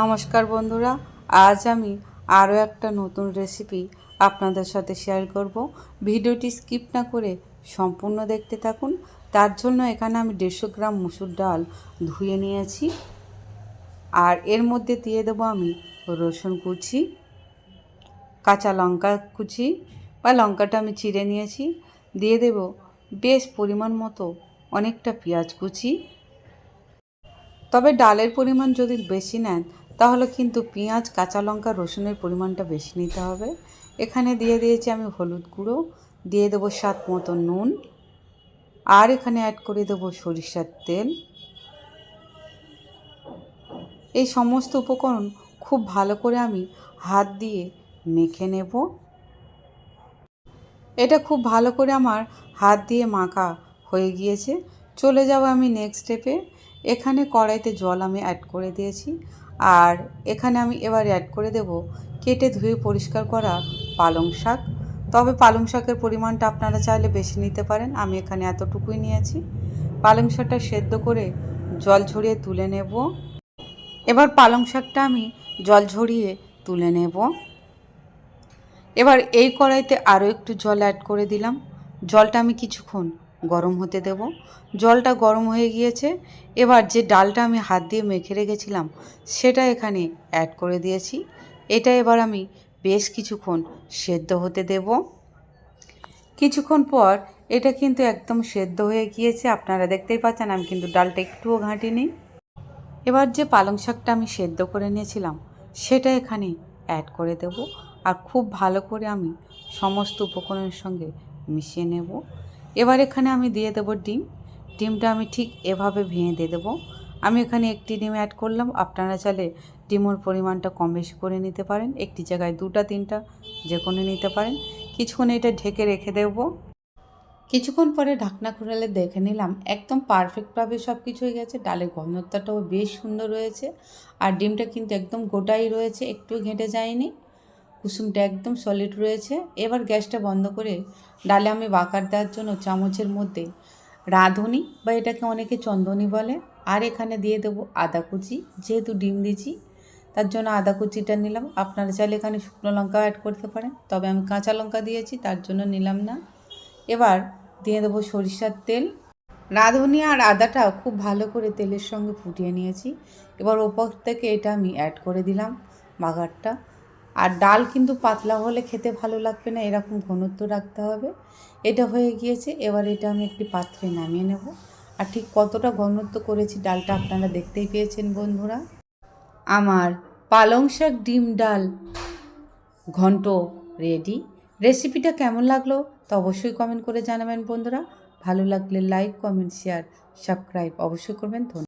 নমস্কার বন্ধুরা, আজ আমি আরও একটা নতুন রেসিপি আপনাদের সাথে শেয়ার করব। ভিডিওটি স্কিপ না করে সম্পূর্ণ দেখতে থাকুন। তার জন্য এখানে আমি দেড়শো গ্রাম মুসুর ডাল ধুয়ে নিয়েছি। আর এর মধ্যে দিয়ে দেবো আমি রসুন কুচি, কাঁচা লঙ্কা কুচি বা লঙ্কাটা আমি চিড়ে নিয়েছি। দিয়ে দেব বেশ পরিমাণ মতো অনেকটা পেঁয়াজ কুচি। তবে ডালের পরিমাণ যদি বেশি নেন, তাহলে কিন্তু পেঁয়াজ, কাঁচা লঙ্কা, রসুনের পরিমাণটা বেশি নিতে হবে। এখানে দিয়ে দিয়েছি আমি হলুদ গুঁড়ো, দিয়ে দেবো স্বাদ মতো নুন, আর এখানে অ্যাড করে দেবো সরিষার তেল। এই সমস্ত উপকরণ খুব ভালো করে আমি হাত দিয়ে মেখে নেব। এটা খুব ভালো করে আমার হাত দিয়ে মাখা হয়ে গিয়েছে। চলে যাব আমি নেক্সট স্টেপে এখানে কড়াইতে জল আমি অ্যাড করে দিয়েছি। আর এখানে আমি এবার অ্যাড করে দেব কেটে ধুয়ে পরিষ্কার করা পালং শাক। তবে পালং শাকের পরিমাণটা আপনারা চাইলে বেশি নিতে পারেন, আমি এখানে এতটুকুই নিয়েছি। পালং শাকটা সেদ্ধ করে জল ঝরিয়ে তুলে নেব। এবার পালং শাকটা আমি জল ঝরিয়ে তুলে নেব। এবার এই কড়াইতে আরও একটু জল অ্যাড করে দিলাম। জলটা আমি কিছুক্ষণ গরম হতে দেব। জলটা গরম হয়ে গিয়েছে। এবার যে ডালটা আমি হাত দিয়ে মেখে রেখেছিলাম, সেটা এখানে অ্যাড করে দিয়েছি। এটা এবার আমি বেশ কিছুক্ষণ সেদ্ধ হতে দেব। কিছুক্ষণ পর এটা কিন্তু একদম সেদ্ধ হয়ে গিয়েছে। আপনারা দেখতেই পাচ্ছেন আমি কিন্তু ডালটা একটুও ঘাঁটিনি এবার যে পালং শাকটা আমি সেদ্ধ করে নিয়েছিলাম, সেটা এখানে অ্যাড করে দেব। আর খুব ভালো করে আমি সমস্ত উপকরণের সঙ্গে মিশিয়ে নেব। এবার এখানে আমি দিয়ে দেবো ডিম। ডিমটা আমি ঠিক এভাবে ভেঙে দিয়ে দেবো। আমি এখানে একটি ডিম অ্যাড করলাম। আপনারা চাইলে ডিমের পরিমাণটা কম বেশি করে নিতে পারেন। একটি জায়গায় দুটা, তিনটা যে কোনো নিতে পারেন। কিছুক্ষণ এটা ঢেকে রেখে দেবো। কিছুক্ষণ পরে ঢাকনা খুলে দেখে নিলাম একদম পারফেক্টভাবে সব কিছু হয়ে গেছে। ডালের ঘনত্বটাও বেশ সুন্দর রয়েছে আর ডিমটা কিন্তু একদম গোটাই রয়েছে। একটু ঘেঁটে যায়নি। কুসুমটা একদম সলিড রয়েছে। এবার গ্যাসটা বন্ধ করে ডালে আমি বাকার দেওয়ার জন্য চামচের মধ্যে রাঁধুনি বা এটাকে অনেকে চন্দনী বলে। আর এখানে দিয়ে দেবো আদা কুচি, যেহেতু ডিম দিয়েছি, তার জন্য আদা কুচিটা নিলাম। আপনারা চাইলে এখানে শুকনো লঙ্কাও অ্যাড করতে পারেন, তবে আমি কাঁচা লঙ্কা দিয়েছি, তার জন্য নিলাম না। এবার দিয়ে দেবো সরিষার তেল। রাঁধুনি আর আদাটা খুব ভালো করে তেলের সঙ্গে ফুটিয়ে নিয়েছি। এবার ওপর থেকে এটা আমি অ্যাড করে দিলাম বাগারটা আর ডাল কিন্তু পাতলা হলে খেতে ভালো লাগবে না, এরকম ঘনত্ব রাখতে হবে। এটা হয়ে গিয়েছে, এবার এটা আমি একটি পাত্রে নামিয়ে নেব। আর ঠিক কতটা ঘনত্ব করেছি ডালটা আপনারা দেখতেই পেয়েছেন বন্ধুরা। আমার পালং শাক ডিম ডাল ঘন্ট রেডি। রেসিপিটা কেমন লাগল তা অবশ্যই কমেন্ট করে জানাবেন বন্ধুরা। ভালো লাগলে লাইক, কমেন্ট, শেয়ার, সাবস্ক্রাইব অবশ্যই করবেন। ধন্যবাদ।